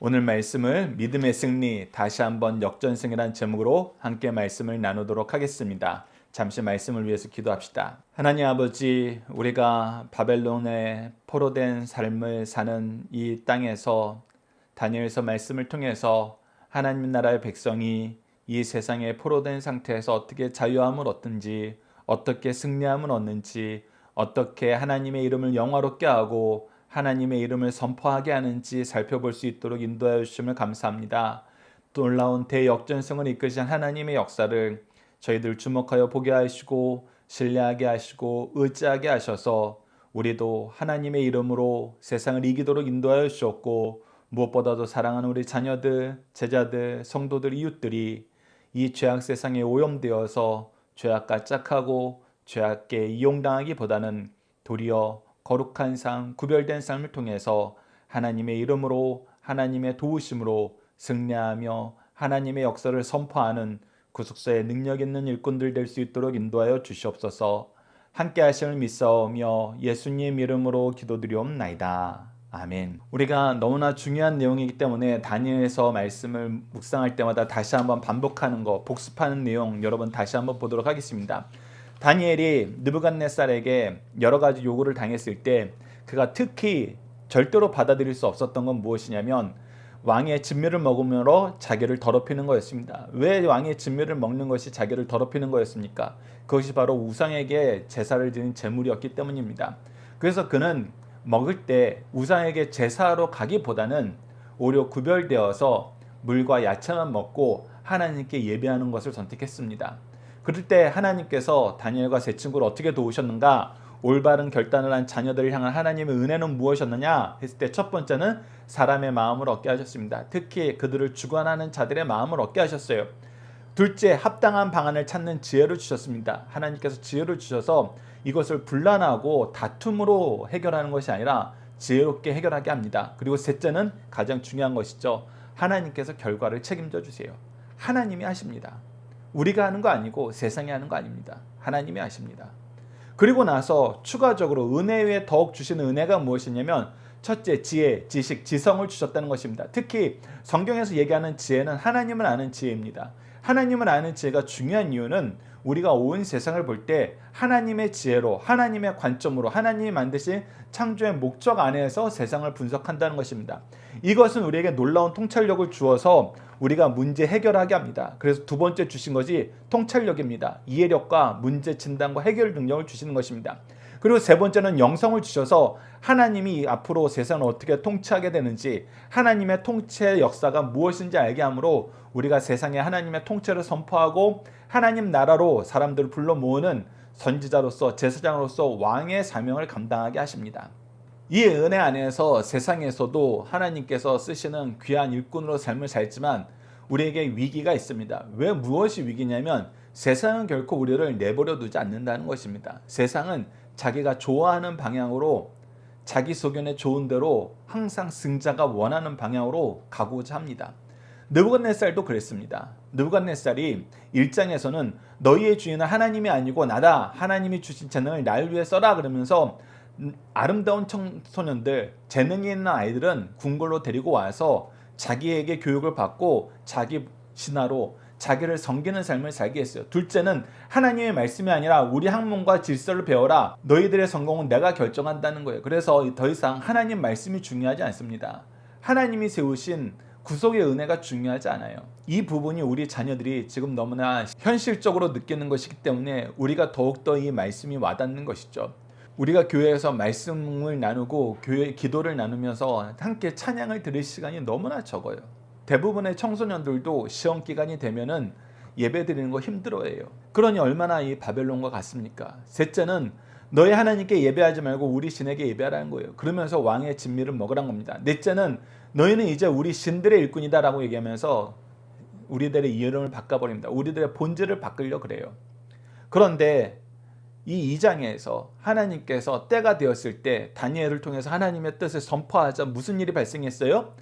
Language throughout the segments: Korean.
오늘 말씀을 믿음의 승리 다시 한번 역전승이란 제목으로 함께 말씀을 나누도록 하겠습니다. 잠시 말씀을 위해서 기도합시다. 하나님 아버지, 우리가 바벨론의 포로된 삶을 사는 이 땅에서 다니엘서 말씀을 통해서 하나님 나라의 백성이 이 세상에 포로된 상태에서 어떻게 자유함을 얻든지, 어떻게 승리함을 얻는지, 어떻게 하나님의 이름을 영화롭게 하고 하나님의 이름을 선포하게 하는지 살펴볼 수 있도록 인도하여 주심을 감사합니다. 놀라운 대역전성을 이끄신 하나님의 역사를 저희들 주목하여 보게 하시고 신뢰하게 하시고 의지하게 하셔서 우리도 하나님의 이름으로 세상을 이기도록 인도하여 주셨고 무엇보다도 사랑하는 우리 자녀들, 제자들, 성도들, 이웃들이 이 죄악 세상에 오염되어서 죄악과 짝하고 죄악에 이용당하기보다는 도리어 거룩한 삶, 구별된 삶을 통해서 하나님의 이름으로 하나님의 도우심으로 승리하며 하나님의 역사를 선포하는 구속사의 능력 있는 일꾼들 될 수 있도록 인도하여 주시옵소서. 함께 하심을 믿사오며 예수님 이름으로 기도드리옵나이다. 아멘. 우리가 너무나 중요한 내용이기 때문에 다니엘서 말씀을 묵상할 때마다 다시 한번 반복하는 거, 복습하는 내용 여러분 다시 한번 보도록 하겠습니다. 다니엘이 느부갓네살에게 여러 가지 요구를 당했을 때 그가 특히 절대로 받아들일 수 없었던 건 무엇이냐면 왕의 진미를 먹으므로 자기를 더럽히는 거였습니다. 왜 왕의 진미를 먹는 것이 자기를 더럽히는 거였습니까? 그것이 바로 우상에게 제사를 드린 제물이었기 때문입니다. 그래서 그는 먹을 때 우상에게 제사로 가기보다는 오히려 구별되어서 물과 야채만 먹고 하나님께 예배하는 것을 선택했습니다. 그럴 때 하나님께서 다니엘과 세 친구를 어떻게 도우셨는가? 올바른 결단을 한 자녀들을 향한 하나님의 은혜는 무엇이었느냐? 했을 때 첫 번째는 사람의 마음을 얻게 하셨습니다. 특히 그들을 주관하는 자들의 마음을 얻게 하셨어요. 둘째, 합당한 방안을 찾는 지혜를 주셨습니다. 하나님께서 지혜를 주셔서 이것을 분란하고 다툼으로 해결하는 것이 아니라 지혜롭게 해결하게 합니다. 그리고 셋째는 가장 중요한 것이죠. 하나님께서 결과를 책임져 주세요. 하나님이 하십니다. 우리가 하는 거 아니고 세상이 하는 거 아닙니다. 하나님이 하십니다. 그리고 나서 추가적으로 은혜 위에 더욱 주시는 은혜가 무엇이냐면 첫째 지혜, 지식, 지성을 주셨다는 것입니다. 특히 성경에서 얘기하는 지혜는 하나님을 아는 지혜입니다. 하나님을 아는 지혜가 중요한 이유는 우리가 온 세상을 볼 때 하나님의 지혜로 하나님의 관점으로 하나님이 만드신 창조의 목적 안에서 세상을 분석한다는 것입니다. 이것은 우리에게 놀라운 통찰력을 주어서 우리가 문제 해결하게 합니다. 그래서 두 번째 주신 것이 통찰력입니다. 이해력과 문제 진단과 해결 능력을 주시는 것입니다. 그리고 세 번째는 영성을 주셔서 하나님이 앞으로 세상을 어떻게 통치하게 되는지 하나님의 통치의 역사가 무엇인지 알게 하므로 우리가 세상에 하나님의 통치를 선포하고 하나님 나라로 사람들을 불러 모으는 선지자로서 제사장으로서 왕의 사명을 감당하게 하십니다. 이 은혜 안에서 세상에서도 하나님께서 쓰시는 귀한 일꾼으로 삶을 살지만 우리에게 위기가 있습니다. 왜 무엇이 위기냐면 세상은 결코 우리를 내버려 두지 않는다는 것입니다. 세상은 자기가 좋아하는 방향으로 자기 소견에 좋은 대로 항상 승자가 원하는 방향으로 가고자 합니다. 느부갓네살도 그랬습니다. 느부갓네살이 1장에서는 너희의 주인은 하나님이 아니고 나다. 하나님이 주신 재능을 날 위해 써라 그러면서 아름다운 청소년들, 재능이 있는 아이들은 궁궐로 데리고 와서 자기에게 교육을 받고 자기 신하로 자기를 섬기는 삶을 살게 했어요. 둘째는 하나님의 말씀이 아니라 우리 학문과 질서를 배워라. 너희들의 성공은 내가 결정한다는 거예요. 그래서 더 이상 하나님 말씀이 중요하지 않습니다. 하나님이 세우신 구속의 은혜가 중요하지 않아요. 이 부분이 우리 자녀들이 지금 너무나 현실적으로 느끼는 것이기 때문에 우리가 더욱더 이 말씀이 와닿는 것이죠. 우리가 교회에서 말씀을 나누고 교회 기도를 나누면서 함께 찬양을 들을 시간이 너무나 적어요. 대부분의 청소년들도 시험 기간이 되면은 예배 드리는 거 힘들어해요. 그러니 얼마나 이 바벨론과 같습니까? 셋째는 너희 하나님께 예배하지 말고 우리 신에게 예배하라는 거예요. 그러면서 왕의 진미를 먹으란 겁니다. 넷째는 너희는 이제 우리 신들의 일꾼이다라고 얘기하면서 우리들의 이름을 바꿔버립니다. 우리들의 본질을 바꾸려 그래요. 그런데 이 2장에서 하나님께서 때가 되었을 때 다니엘을 통해서 하나님의 뜻을 선포하자 무슨 일이 발생했어요?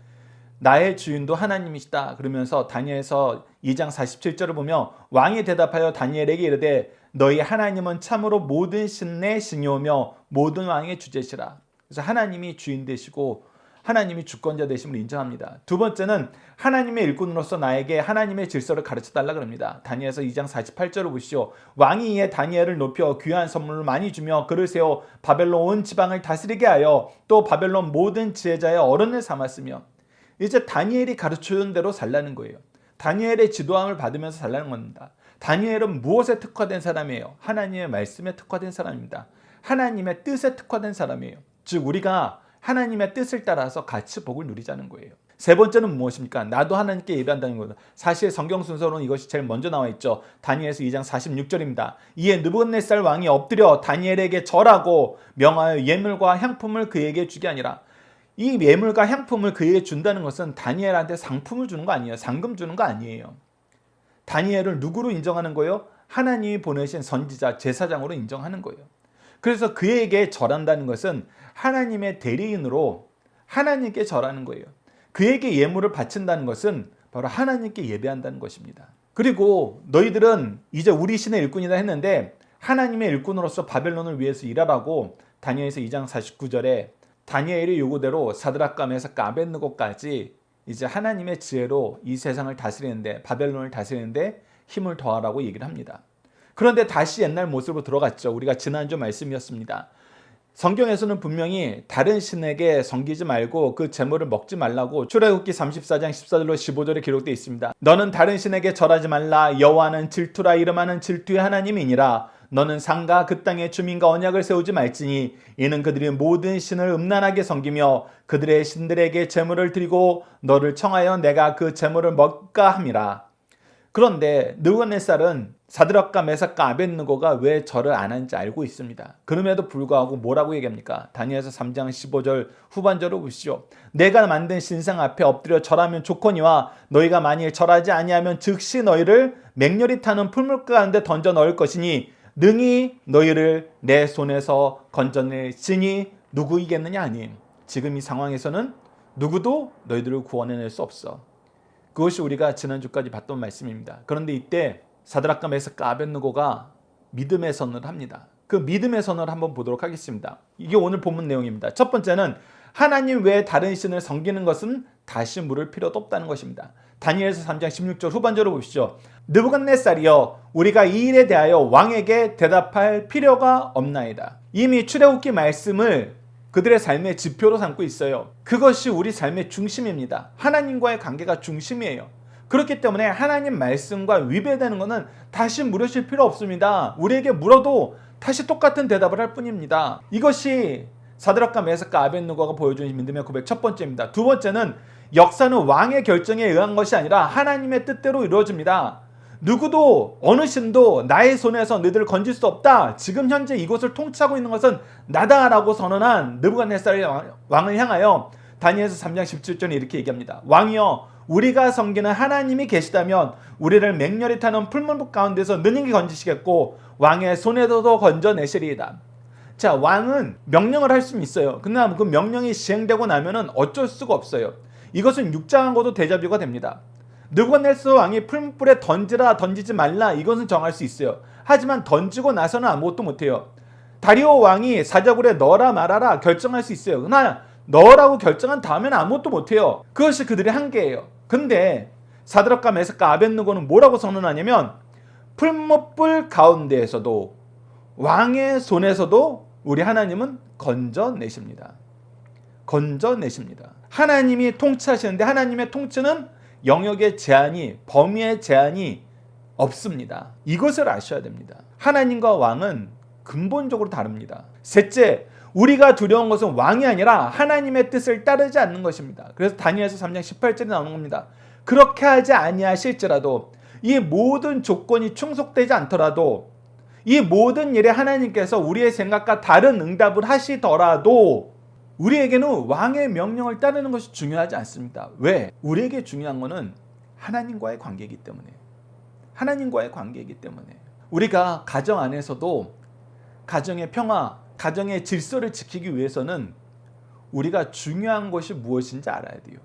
나의 주인도 하나님이시다. 그러면서 다니엘서 2장 47절을 보면 왕이 대답하여 다니엘에게 이르되 너희 하나님은 참으로 모든 신의 신이오며 모든 왕의 주제시라. 그래서 하나님이 주인 되시고 하나님이 주권자 되심을 인정합니다. 두 번째는 하나님의 일꾼으로서 나에게 하나님의 질서를 가르쳐 달라 그럽니다. 다니엘서 2장 48절을 보시오. 왕이 이에 다니엘을 높여 귀한 선물을 많이 주며 그를 세워 바벨론 온 지방을 다스리게 하여 또 바벨론 모든 지혜자의 어른을 삼았으며 이제 다니엘이 가르쳐 준 대로 살라는 거예요. 다니엘의 지도함을 받으면서 살라는 겁니다. 다니엘은 무엇에 특화된 사람이에요? 하나님의 말씀에 특화된 사람입니다. 하나님의 뜻에 특화된 사람이에요. 즉 우리가 하나님의 뜻을 따라서 같이 복을 누리자는 거예요. 세 번째는 무엇입니까? 나도 하나님께 예배한다는 거다. 사실 성경 순서로는 이것이 제일 먼저 나와 있죠. 다니엘서 2장 46절입니다. 이에 느부갓네살 왕이 엎드려 다니엘에게 절하고 명하여 예물과 향품을 그에게 주게 아니라 이 예물과 향품을 그에게 준다는 것은 다니엘한테 상품을 주는 거 아니에요. 상금 주는 거 아니에요. 다니엘을 누구로 인정하는 거예요? 하나님이 보내신 선지자 제사장으로 인정하는 거예요. 그래서 그에게 절한다는 것은 하나님의 대리인으로 하나님께 절하는 거예요. 그에게 예물을 바친다는 것은 바로 하나님께 예배한다는 것입니다. 그리고 너희들은 이제 우리 신의 일꾼이다 했는데 하나님의 일꾼으로서 바벨론을 위해서 일하라고 다니엘서 2장 49절에 다니엘의 요구대로 사드락과 메삭 아벤느고까지 이제 하나님의 지혜로 이 세상을 다스리는데 바벨론을 다스리는데 힘을 더하라고 얘기를 합니다. 그런데 다시 옛날 모습으로 들어갔죠. 우리가 지난주 말씀이었습니다. 성경에서는 분명히 다른 신에게 섬기지 말고 그 재물을 먹지 말라고 출애굽기 34장 14절로 15절에 기록되어 있습니다. 너는 다른 신에게 절하지 말라 여호와는 질투라 이름하는 질투의 하나님이니라 너는 상가 그 땅의 주민과 언약을 세우지 말지니 이는 그들이 모든 신을 음란하게 섬기며 그들의 신들에게 재물을 드리고 너를 청하여 내가 그 재물을 먹까 함이라. 그런데 느부갓네살은 사드락과 메삭과 아벤느고가 왜 절을 안 하는지 알고 있습니다. 그럼에도 불구하고 뭐라고 얘기합니까? 다니엘서 3장 15절 후반절을 보시죠. 내가 만든 신상 앞에 엎드려 절하면 좋거니와 너희가 만일 절하지 아니하면 즉시 너희를 맹렬히 타는 풀물가 가운데 던져 넣을 것이니 능히 너희를 내 손에서 건져낼 지니 누구이겠느냐 아니. 지금 이 상황에서는 누구도 너희들을 구원해낼 수 없어. 그것이 우리가 지난주까지 봤던 말씀입니다. 그런데 이때 사드락과 메삭과 아벤느고가 믿음의 선을 합니다. 그 믿음의 선을 한번 보도록 하겠습니다. 이게 오늘 본문 내용입니다. 첫 번째는 하나님 외에 다른 신을 섬기는 것은 다시 물을 필요도 없다는 것입니다. 다니엘서 3장 16절 후반절을 보시죠. 느부갓네살이여 우리가 이 일에 대하여 왕에게 대답할 필요가 없나이다. 이미 출애굽기 말씀을 그들의 삶의 지표로 삼고 있어요. 그것이 우리 삶의 중심입니다. 하나님과의 관계가 중심이에요. 그렇기 때문에 하나님 말씀과 위배되는 것은 다시 물으실 필요 없습니다. 우리에게 물어도 다시 똑같은 대답을 할 뿐입니다. 이것이 사드락과 메삭과 아벤누고가 보여준 믿음의 고백 첫 번째입니다. 두 번째는 역사는 왕의 결정에 의한 것이 아니라 하나님의 뜻대로 이루어집니다. 누구도 어느 신도 나의 손에서 너희들을 건질 수 없다. 지금 현재 이곳을 통치하고 있는 것은 나다라고 선언한 느부갓네살 왕을 향하여 다니엘서 3장 17절에 이렇게 얘기합니다. 왕이여 우리가 섬기는 하나님이 계시다면 우리를 맹렬히 타는 풀문북 가운데서 능히 건지시겠고 왕의 손에서도 건져내시리이다. 자, 왕은 명령을 할 수는 있어요. 그러나 그 명령이 시행되고 나면은 어쩔 수가 없어요. 이것은 육장하고도 대자뷰가 됩니다. 느부갓네살 왕이 풀물에 던지라 던지지 말라 이것은 정할 수 있어요. 하지만 던지고 나서는 아무것도 못해요. 다리오 왕이 사자굴에 넣어라 말아라 결정할 수 있어요. 그러나 넣으라고 결정한 다음에는 아무것도 못해요. 그것이 그들의 한계예요. 근데 사드락과 메삭과 아벤느고는 뭐라고 선언하냐면 풀무불 가운데에서도 왕의 손에서도 우리 하나님은 건져내십니다. 건져내십니다. 하나님이 통치하시는데 하나님의 통치는 영역의 제한이 범위의 제한이 없습니다. 이것을 아셔야 됩니다. 하나님과 왕은 근본적으로 다릅니다. 셋째, 우리가 두려운 것은 왕이 아니라 하나님의 뜻을 따르지 않는 것입니다. 그래서 다니엘서 3장 18절에 나오는 겁니다. 그렇게 하지 아니하실지라도 이 모든 조건이 충족되지 않더라도 이 모든 일에 하나님께서 우리의 생각과 다른 응답을 하시더라도 우리에게는 왕의 명령을 따르는 것이 중요하지 않습니다. 왜? 우리에게 중요한 것은 하나님과의 관계이기 때문에. 하나님과의 관계이기 때문에. 우리가 가정 안에서도 가정의 평화, 가정의 질서를 지키기 위해서는 우리가 중요한 것이 무엇인지 알아야 돼요.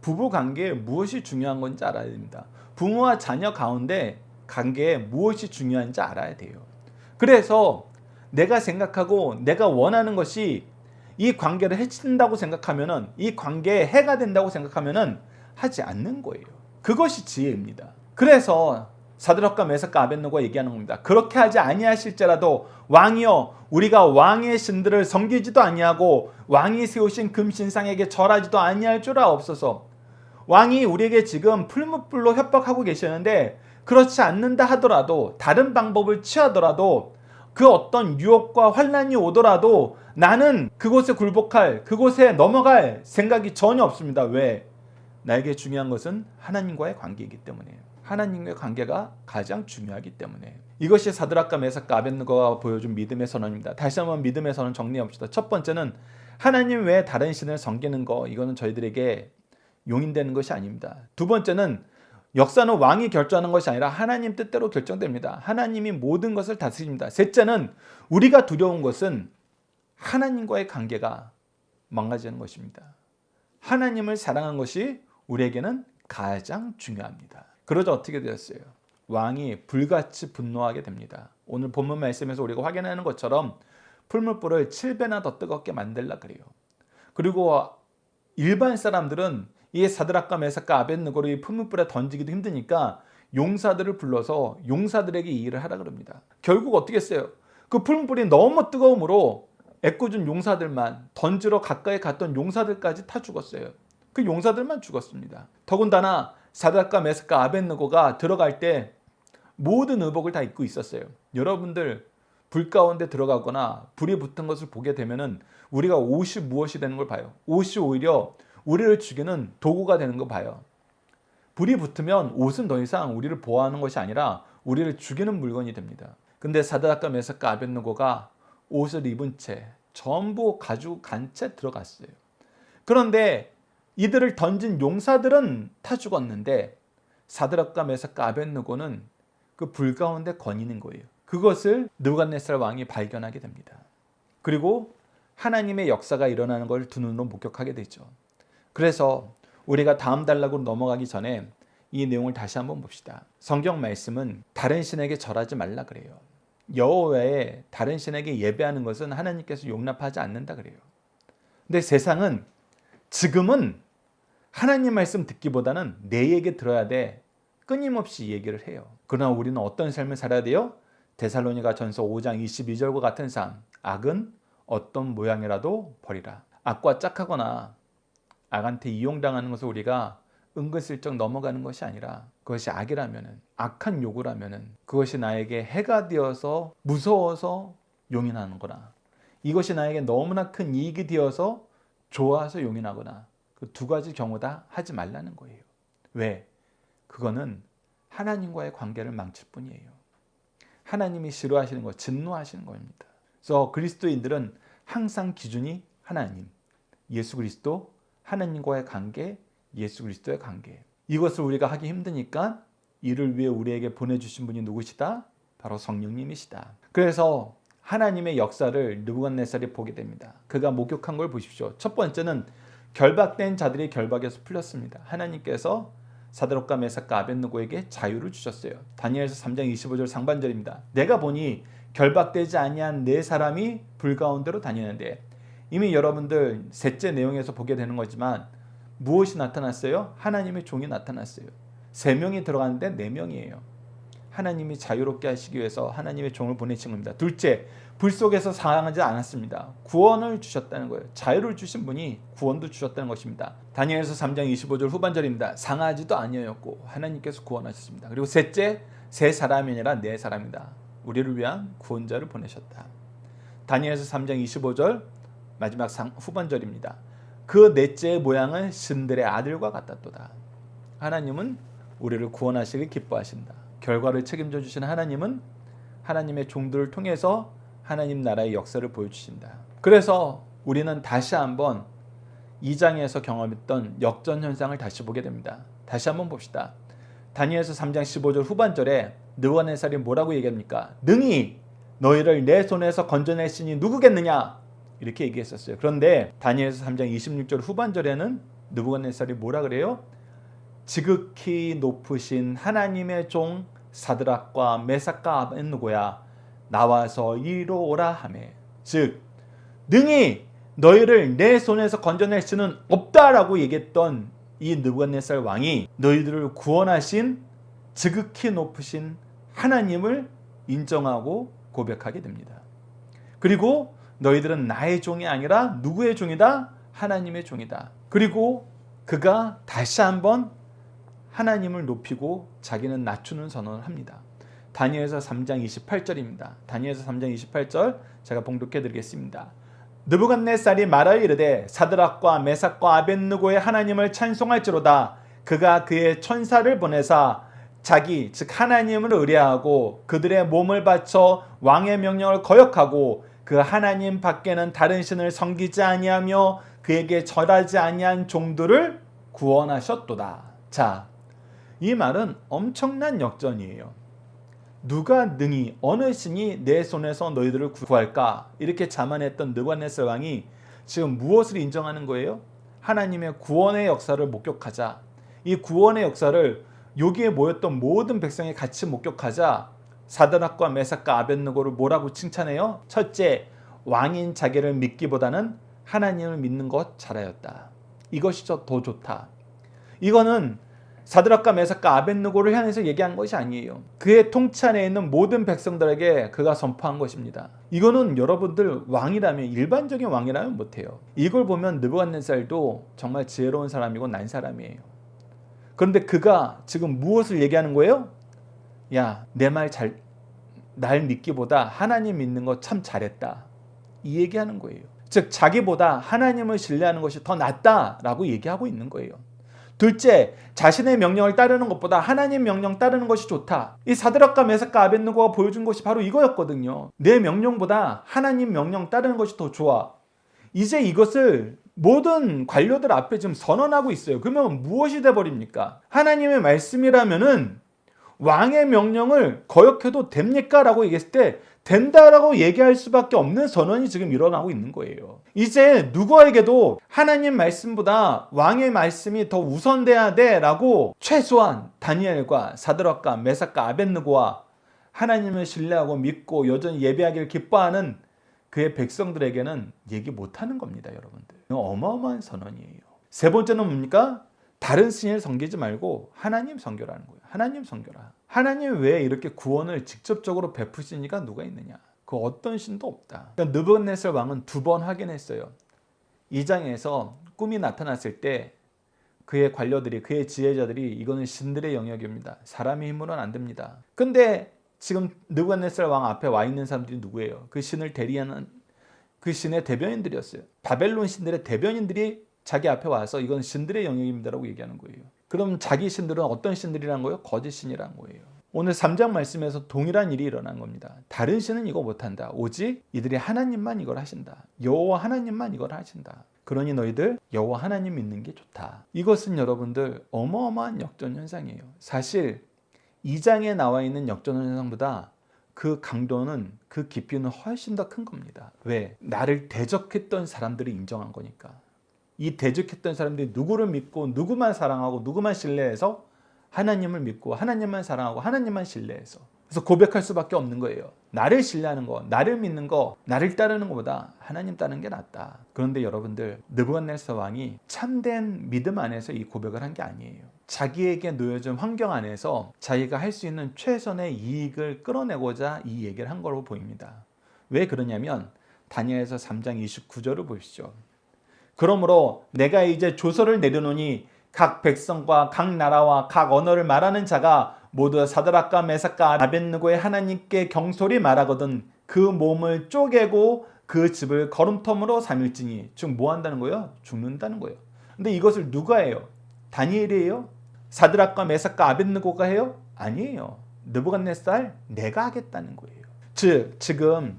부부 관계에 무엇이 중요한 건지 알아야 됩니다. 부모와 자녀 가운데 관계에 무엇이 중요한지 알아야 돼요. 그래서 내가 생각하고 내가 원하는 것이 이 관계를 해친다고 생각하면은 이 관계에 해가 된다고 생각하면은 하지 않는 거예요. 그것이 지혜입니다. 그래서 사드락과 메삭과 아벤노가 얘기하는 겁니다. 그렇게 하지 아니하실지라도 왕이여 우리가 왕의 신들을 섬기지도 아니하고 왕이 세우신 금신상에게 절하지도 아니할 줄 없어서 왕이 우리에게 지금 풀무불로 협박하고 계시는데 그렇지 않는다 하더라도 다른 방법을 취하더라도 그 어떤 유혹과 환란이 오더라도 나는 그곳에 굴복할 그곳에 넘어갈 생각이 전혀 없습니다. 왜? 나에게 중요한 것은 하나님과의 관계이기 때문에 하나님과의 관계가 가장 중요하기 때문에 이것이 사드락과 메삭과 아벤느고가 보여준 믿음의 선언입니다. 다시 한번 믿음의 선언 정리해 봅시다. 첫 번째는 하나님 외에 다른 신을 섬기는 거 이거는 저희들에게 용인되는 것이 아닙니다. 두 번째는 역사는 왕이 결정하는 것이 아니라 하나님 뜻대로 결정됩니다. 하나님이 모든 것을 다스립니다. 셋째는 우리가 두려운 것은 하나님과의 관계가 망가지는 것입니다. 하나님을 사랑한 것이 우리에게는 가장 중요합니다. 그러자 어떻게 되었어요? 왕이 불같이 분노하게 됩니다. 오늘 본문 말씀에서 우리가 확인하는 것처럼 풀물불을 7배나 더 뜨겁게 만들라 그래요. 그리고 일반 사람들은 이 사드락과 메삭과 아벤느고를 이 풀물불에 던지기도 힘드니까 용사들을 불러서 용사들에게 이 일을 하라 그럽니다. 결국 어떻게 했어요? 그 풀물불이 너무 뜨거움으로 애꿎은 용사들만 던지러 가까이 갔던 용사들까지 타 죽었어요. 그 용사들만 죽었습니다. 더군다나 사드락과 메삭과 아벤느고가 들어갈 때 모든 의복을 다 입고 있었어요. 여러분들 불 가운데 들어가거나 불이 붙은 것을 보게 되면은 우리가 옷이 무엇이 되는 걸 봐요. 옷이 오히려 우리를 죽이는 도구가 되는 거 봐요. 불이 붙으면 옷은 더 이상 우리를 보호하는 것이 아니라 우리를 죽이는 물건이 됩니다. 근데 사드락과 메삭과 아벤느고가 옷을 입은 채 전부 가지고 간 채 들어갔어요. 그런데 이들을 던진 용사들은 타 죽었는데 사드락과 메삭과 아벤느고는 그 불 가운데 거니는 거예요. 그것을 느부갓네살 왕이 발견하게 됩니다. 그리고 하나님의 역사가 일어나는 걸 두 눈으로 목격하게 되죠. 그래서 우리가 다음 단락으로 넘어가기 전에 이 내용을 다시 한번 봅시다. 성경 말씀은 다른 신에게 절하지 말라 그래요. 여호와의 다른 신에게 예배하는 것은 하나님께서 용납하지 않는다 그래요. 근데 세상은 지금은 하나님 말씀 듣기보다는 내 얘기 들어야 돼. 끊임없이 얘기를 해요. 그러나 우리는 어떤 삶을 살아야 돼요? 데살로니가 전서 5장 22절과 같은 삶. 악은 어떤 모양이라도 버리라. 악과 짝하거나 악한테 이용당하는 것을 우리가 은근슬쩍 넘어가는 것이 아니라 그것이 악이라면은 악한 요구라면은 그것이 나에게 해가 되어서 무서워서 용인하는 거나 이것이 나에게 너무나 큰 이익이 되어서 좋아서 용인하거나 그 두 가지 경우 다 하지 말라는 거예요. 왜? 그거는 하나님과의 관계를 망칠 뿐이에요. 하나님이 싫어하시는 것, 진노하시는 겁니다. 그래서 그리스도인들은 항상 기준이 하나님, 예수 그리스도, 하나님과의 관계, 예수 그리스도의 관계. 이것을 우리가 하기 힘드니까 이를 위해 우리에게 보내주신 분이 누구시다? 바로 성령님이시다. 그래서 하나님의 역사를 느부갓네살이 보게 됩니다. 그가 목격한 걸 보십시오. 첫 번째는 결박된 자들이 결박에서 풀렸습니다. 하나님께서 사드록과 메삭과 아벤느고에게 자유를 주셨어요. 다니엘서 3장 25절 상반절입니다. 내가 보니 결박되지 아니한 네 사람이 불 가운데로 다니는데 이미 여러분들 셋째 내용에서 보게 되는 거지만 무엇이 나타났어요? 하나님의 종이 나타났어요. 세 명이 들어갔는데 네 명이에요. 하나님이 자유롭게 하시기 위해서 하나님의 종을 보내신 겁니다. 둘째, 불 속에서 상하지 않았습니다. 구원을 주셨다는 거예요. 자유를 주신 분이 구원도 주셨다는 것입니다. 다니엘서 3장 25절 후반절입니다. 상하지도 아니었고 하나님께서 구원하셨습니다. 그리고 셋째, 세 사람이 아니라 네 사람이다. 우리를 위한 구원자를 보내셨다. 다니엘서 3장 25절 마지막 상, 후반절입니다. 그 넷째의 모양은 신들의 아들과 같았도다. 하나님은 우리를 구원하시길 기뻐하신다. 결과를 책임져 주시는 하나님은 하나님의 종들을 통해서 하나님 나라의 역사를 보여주신다. 그래서 우리는 다시 한번 2장에서 경험했던 역전 현상을 다시 보게 됩니다. 다시 한번 봅시다. 다니엘서 3장 15절 후반절에 느부갓네살이 뭐라고 얘기합니까? 능히 너희를 내 손에서 신이 누구겠느냐? 이렇게 얘기했었어요. 그런데 다니엘서 3장 26절 후반절에는 느부갓네살이 뭐라 그래요? 지극히 높으신 하나님의 종 사드락과 메삭과 아벤누고야 나와서 이리로 오라 하매 즉 능히 너희를 내 손에서 건져낼 수는 없다라고 얘기했던 이 느부갓네살 왕이 너희들을 구원하신 지극히 높으신 하나님을 인정하고 고백하게 됩니다. 그리고 너희들은 나의 종이 아니라 누구의 종이다? 하나님의 종이다. 그리고 그가 다시 한번 하나님을 높이고 자기는 낮추는 선언을 합니다. 다니엘서 3장 28절입니다. 다니엘서 3장 28절 제가 봉독해 드리겠습니다. 느부갓네살이 말하여 이르되 사드락과 메삭과 아벤느고의 하나님을 찬송할지로다 그가 그의 천사를 보내사 자기 즉 하나님을 의뢰하고 그들의 몸을 바쳐 왕의 명령을 거역하고 그 하나님 밖에는 다른 신을 섬기지 아니하며 그에게 절하지 아니한 종들을 구원하셨도다. 자, 이 말은 엄청난 역전이에요. 누가 능히 어느 신이 내 손에서 너희들을 구할까? 이렇게 자만했던 느부갓네살 왕이 지금 무엇을 인정하는 거예요? 하나님의 구원의 역사를 목격하자. 이 구원의 역사를 여기에 모였던 모든 백성이 같이 목격하자. 사드락과 메삭과 아벤느고를 뭐라고 칭찬해요? 첫째, 왕인 자기를 믿기보다는 하나님을 믿는 것 잘하였다. 이것이 더 좋다. 이거는 사드락과 메삭과 아벤느고를 향해서 얘기한 것이 아니에요. 그의 통치 안에 있는 모든 백성들에게 그가 선포한 것입니다. 이거는 여러분들 왕이라면 일반적인 왕이라면 못해요. 이걸 보면 느부갓네살도 정말 지혜로운 사람이고 난 사람이에요. 그런데 그가 지금 무엇을 얘기하는 거예요? 야, 내 말 잘, 날 믿기보다 하나님 믿는 거 참 잘했다. 이 얘기하는 거예요. 즉, 자기보다 하나님을 신뢰하는 것이 더 낫다라고 얘기하고 있는 거예요. 둘째, 자신의 명령을 따르는 것보다 하나님 명령 따르는 것이 좋다. 이 사드락과 메삭과 아벤느고가 보여준 것이 바로 이거였거든요. 내 명령보다 하나님 명령 따르는 것이 더 좋아. 이제 이것을 모든 관료들 앞에 지금 선언하고 있어요. 그러면 무엇이 돼 버립니까? 하나님의 말씀이라면은 왕의 명령을 거역해도 됩니까? 라고 얘기했을 때 된다라고 얘기할 수밖에 없는 선언이 지금 일어나고 있는 거예요. 이제 누구에게도 하나님 말씀보다 왕의 말씀이 더 우선돼야 돼라고 최소한 다니엘과 사드락과 메삭과 아벤느고와 하나님을 신뢰하고 믿고 여전히 예배하기를 기뻐하는 그의 백성들에게는 얘기 못하는 겁니다, 여러분들. 어마어마한 선언이에요. 세 번째는 뭡니까? 다른 신을 섬기지 말고 하나님 섬겨라는 거예요. 하나님 섬겨라. 하나님 외에 이렇게 구원을 직접적으로 이가 누가 있느냐? 그 어떤 신도 없다. 그러니까 느부갓네살 왕은 두 번 확인했어요. 이 장에서 꿈이 나타났을 때 그의 관료들이 그의 지혜자들이 이거는 신들의 영역입니다. 사람의 힘으로는 안 됩니다. 근데 지금 느부갓네살 왕 앞에 와 있는 사람들이 누구예요? 그 신을 대리하는 그 신의 대변인들이었어요. 바벨론 신들의 대변인들이 자기 앞에 와서 이건 신들의 영역입니다라고 얘기하는 거예요. 그럼 자기 신들은 어떤 신들이란 거예요? 거짓 신이란 거예요. 오늘 3장 말씀에서 동일한 일이 일어난 겁니다. 다른 신은 이거 못한다. 오직 이들이 하나님만 이걸 하신다. 여호와 하나님만 이걸 하신다. 그러니 너희들 여호와 하나님 믿는 게 좋다. 이것은 여러분들 어마어마한 역전 현상이에요. 사실 2장에 나와 있는 역전 현상보다 그 강도는 그 깊이는 훨씬 더 큰 겁니다. 왜? 나를 대적했던 사람들이 인정한 거니까. 이 대적했던 사람들이 누구를 믿고 누구만 사랑하고 누구만 신뢰해서 하나님을 믿고 하나님만 사랑하고 하나님만 신뢰해서 그래서 고백할 수밖에 없는 거예요. 나를 신뢰하는 거, 나를 믿는 거, 나를 따르는 것보다 하나님 따르는 게 낫다. 그런데 여러분들 느부갓네살 왕이 참된 믿음 안에서 이 고백을 한 게 아니에요. 자기에게 놓여진 환경 안에서 자기가 할 수 있는 최선의 이익을 끌어내고자 이 얘기를 한 걸로 보입니다. 왜 그러냐면 다니엘서 3장 29절을 보십시오. 그러므로 내가 이제 조서를 내려놓으니 각 백성과 각 나라와 각 언어를 말하는 자가 모두 사드락과 메삭과 아벤느고의 하나님께 경솔히 말하거든 그 몸을 쪼개고 그 집을 거름텀으로 삼일지니 즉 뭐 한다는 거예요? 죽는다는 거예요. 근데 이것을 누가 해요? 다니엘이 해요? 사드락과 메삭과 아벤느고가 해요? 아니에요. 느부갓네살 내가 하겠다는 거예요. 즉 지금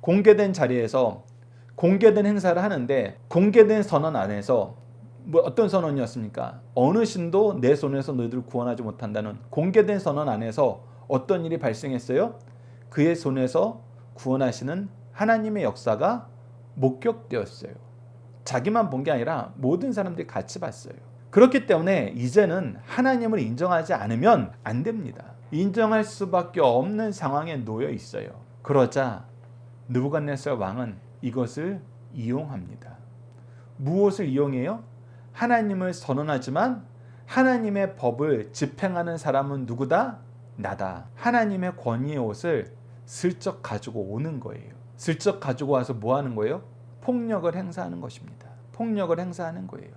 공개된 자리에서 공개된 행사를 하는데 공개된 선언 안에서 뭐 어떤 선언이었습니까? 어느 신도 내 손에서 너희들을 구원하지 못한다는 공개된 선언 안에서 어떤 일이 발생했어요? 그의 손에서 구원하시는 하나님의 역사가 목격되었어요. 자기만 본 게 아니라 모든 사람들이 같이 봤어요. 그렇기 때문에 이제는 하나님을 인정하지 않으면 안 됩니다. 인정할 수밖에 없는 상황에 놓여 있어요. 그러자 느부갓네살 왕은 이것을 이용합니다. 무엇을 이용해요? 하나님을 선언하지만 하나님의 법을 집행하는 사람은 누구다? 나다. 하나님의 권위의 옷을 슬쩍 가지고 오는 거예요. 슬쩍 가지고 와서 뭐 하는 거예요? 폭력을 행사하는 것입니다. 폭력을 행사하는 거예요.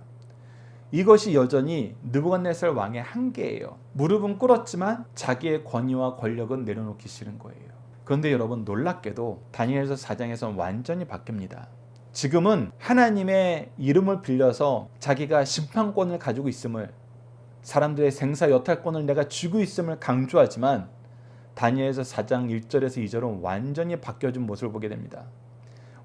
이것이 여전히 느부갓네살 왕의 한계예요. 무릎은 꿇었지만 자기의 권위와 권력은 내려놓기 싫은 거예요. 그런데 여러분 놀랍게도 다니엘서 4장에서 완전히 바뀝니다. 지금은 하나님의 이름을 빌려서 자기가 심판권을 가지고 있음을 사람들의 생사 여탈권을 내가 쥐고 있음을 강조하지만 다니엘서 4장 1절에서 2절은 완전히 바뀌어진 모습을 보게 됩니다.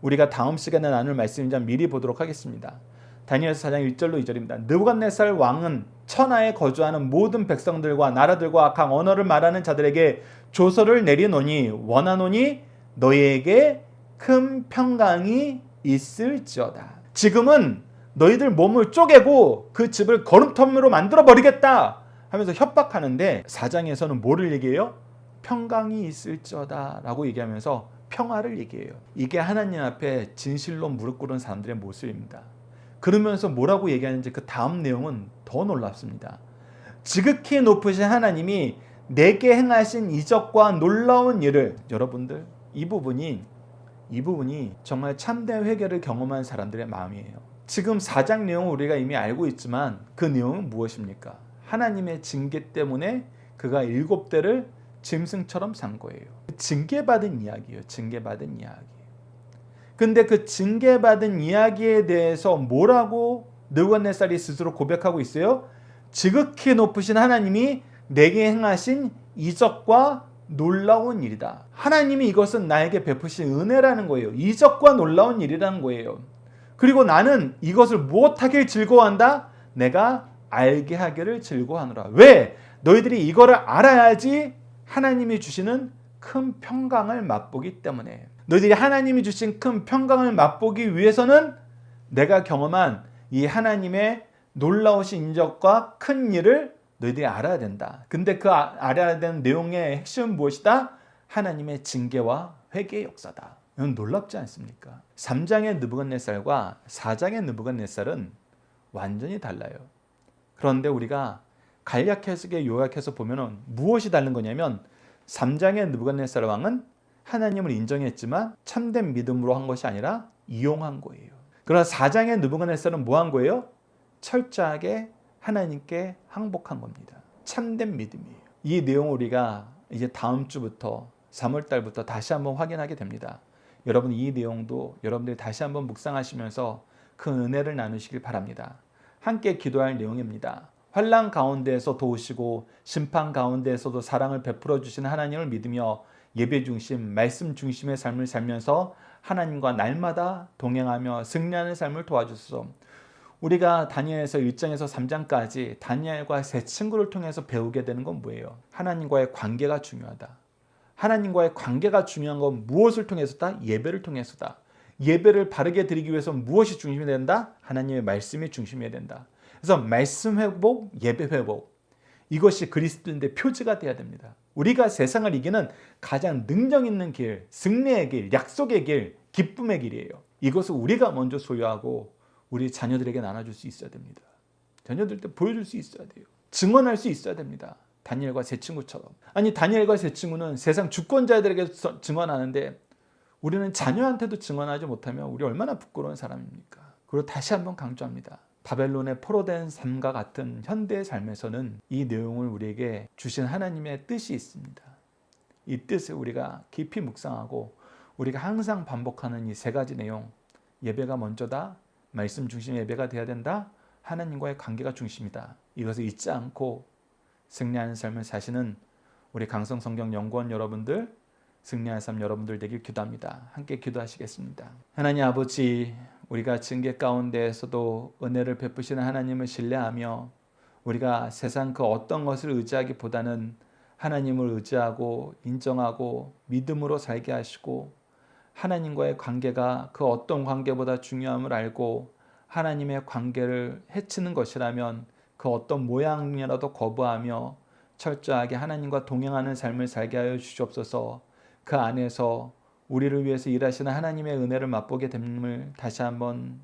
우리가 다음 시간에 나눌 말씀이자 미리 보도록 하겠습니다. 다니엘서 4장 1절로 2절입니다. 느부갓네살 왕은 천하에 거주하는 모든 백성들과 나라들과 각 언어를 말하는 자들에게 조서를 내리노니 원하노니 너희에게 큰 평강이 있을지어다. 지금은 너희들 몸을 쪼개고 그 집을 거름터미로 만들어 버리겠다 하면서 협박하는데 사장에서는 뭐를 얘기해요? 평강이 있을지어다라고 얘기하면서 평화를 얘기해요. 이게 하나님 앞에 진실로 무릎 꿇은 사람들의 모습입니다. 그러면서 뭐라고 얘기하는지 그 다음 내용은 더 놀랍습니다. 지극히 높으신 하나님이 내게 행하신 이적과 놀라운 일을 여러분들 이 부분이 이 부분이 정말 참된 회개를 경험한 사람들의 마음이에요. 지금 4장 내용을 우리가 이미 알고 있지만 그 내용은 무엇입니까? 하나님의 징계 때문에 그가 일곱 대를 짐승처럼 산 거예요. 징계받은 이야기예요. 징계받은 이야기. 근데 그 징계받은 이야기에 대해서 뭐라고 느부갓네살이 스스로 고백하고 있어요? 지극히 높으신 하나님이 내게 행하신 이적과 놀라운 일이다. 하나님이 이것은 나에게 베푸신 은혜라는 거예요. 이적과 놀라운 일이라는 거예요. 그리고 나는 이것을 무엇하길 즐거워한다? 내가 알게 하기를 즐거워하노라. 왜? 너희들이 이거를 알아야지 하나님이 주시는 큰 평강을 맛보기 때문에. 너희들이 하나님이 주신 큰 평강을 맛보기 위해서는 내가 경험한 이 하나님의 놀라우신 인적과 큰 일을 너희들이 알아야 된다. 근데 그 아, 알아야 되는 내용의 핵심은 무엇이다? 하나님의 징계와 회개의 역사다. 이건 놀랍지 않습니까? 3장의 느부갓네살과 4장의 느부갓네살은 완전히 달라요. 그런데 우리가 간략 해석에 요약해서 보면은 무엇이 다른 거냐면 3장의 느부갓네살 왕은 하나님을 인정했지만 참된 믿음으로 한 것이 아니라 이용한 거예요. 그러나 4장의 느부갓네살은 뭐 한 거예요? 철저하게 하나님께 항복한 겁니다. 참된 믿음이에요. 이 내용 우리가 이제 다음 주부터 3월 달부터 다시 한번 확인하게 됩니다. 여러분 이 내용도 여러분들이 다시 한번 묵상하시면서 그 은혜를 나누시길 바랍니다. 함께 기도할 내용입니다. 환란 가운데에서 도우시고 심판 가운데에서도 사랑을 베풀어 주시는 하나님을 믿으며 예배 중심, 말씀 중심의 삶을 살면서 하나님과 날마다 동행하며 승리하는 삶을 도와주소서. 우리가 다니엘에서 1장에서 3장까지 다니엘과 세 친구를 통해서 배우게 되는 건 뭐예요? 하나님과의 관계가 중요하다. 하나님과의 관계가 중요한 건 무엇을 통해서다? 예배를 통해서다. 예배를 바르게 드리기 위해서 무엇이 중심이 된다? 하나님의 말씀이 중심이 된다. 그래서 말씀 회복, 예배 회복. 이것이 그리스도인의 표지가 되어야 됩니다. 우리가 세상을 이기는 가장 능력 있는 길, 승리의 길, 약속의 길, 기쁨의 길이에요. 이것을 우리가 먼저 소유하고 우리 자녀들에게 나눠줄 수 있어야 됩니다. 자녀들한테 보여줄 수 있어야 돼요. 증언할 수 있어야 됩니다. 다니엘과 세 친구처럼. 아니 다니엘과 세 친구는 세상 주권자들에게 증언하는데 우리는 자녀한테도 증언하지 못하면 우리 얼마나 부끄러운 사람입니까? 그리고 다시 한번 강조합니다. 바벨론의 포로된 삶과 같은 현대의 삶에서는 이 내용을 우리에게 주신 하나님의 뜻이 있습니다. 이 뜻을 우리가 깊이 묵상하고 우리가 항상 반복하는 이 세 가지 내용 예배가 먼저다 말씀 중심 예배가 되어야 된다 하나님과의 관계가 중심이다 이것을 잊지 않고 승리하는 삶을 사시는 우리 강성 성경 연구원 여러분들 승리하는 삶 여러분들 되길 기도합니다. 함께 기도하시겠습니다. 하나님 아버지 우리가 징계 가운데에서도 은혜를 베푸시는 하나님을 신뢰하며 우리가 세상 그 어떤 것을 의지하기보다는 하나님을 의지하고 인정하고 믿음으로 살게 하시고 하나님과의 관계가 그 어떤 관계보다 중요함을 알고 하나님의 관계를 해치는 것이라면 그 어떤 모양이라도 거부하며 철저하게 하나님과 동행하는 삶을 살게 하여 주시옵소서 그 안에서 우리를 위해서 일하시는 하나님의 은혜를 맛보게 됨을 다시 한번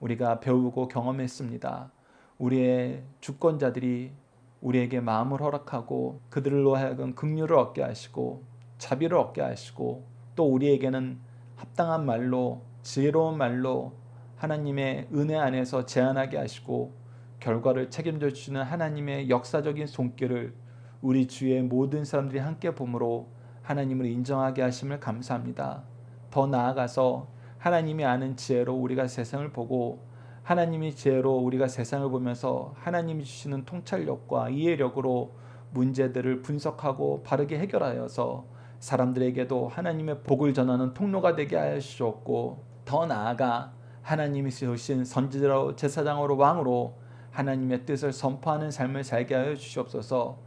우리가 배우고 경험했습니다. 우리의 주권자들이 우리에게 마음을 허락하고 그들로 하여금 긍휼을 얻게 하시고 자비를 얻게 하시고 또 우리에게는 합당한 말로 지혜로운 말로 하나님의 은혜 안에서 제안하게 하시고 결과를 책임져 주시는 하나님의 역사적인 손길을 우리 주위의 모든 사람들이 함께 보므로 하나님을 인정하게 하심을 감사합니다. 더 나아가서 하나님이 아는 지혜로 우리가 세상을 보고 하나님이 지혜로 우리가 세상을 보면서 하나님이 주시는 통찰력과 이해력으로 문제들을 분석하고 바르게 해결하여서 사람들에게도 하나님의 복을 전하는 통로가 되게 하여 주셨고 더 나아가 하나님이 세우신 선지자로 제사장으로 왕으로 하나님의 뜻을 선포하는 삶을 살게 하여 주시옵소서.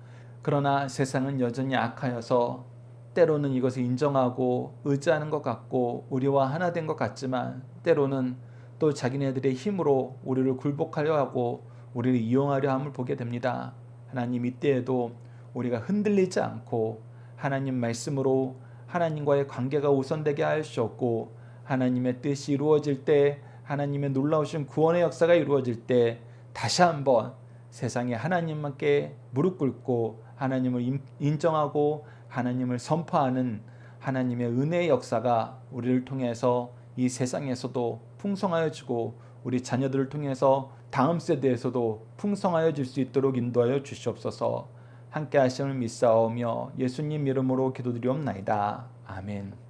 그러나 세상은 여전히 악하여서 때로는 이것을 인정하고 의지하는 것 같고 우리와 하나 된 것 같지만 때로는 또 자기네들의 힘으로 우리를 굴복하려 하고 우리를 이용하려 함을 보게 됩니다. 하나님 이때에도 우리가 흔들리지 않고 하나님 말씀으로 하나님과의 관계가 우선되게 하여 주셨고 하나님의 뜻이 이루어질 때 하나님의 놀라우신 구원의 역사가 이루어질 때 다시 한번 세상에 하나님께 무릎 꿇고 하나님을 인- 인정하고 하나님을 선포하는 하나님의 은혜의 역사가 우리를 통해서 이 세상에서도 풍성하여 지고 우리 자녀들을 통해서 다음 세대에서도 풍성하여 질 수 있도록 인도하여 주시옵소서 함께 하심을 믿사오며 예수님 이름으로 기도드리옵나이다. 아멘.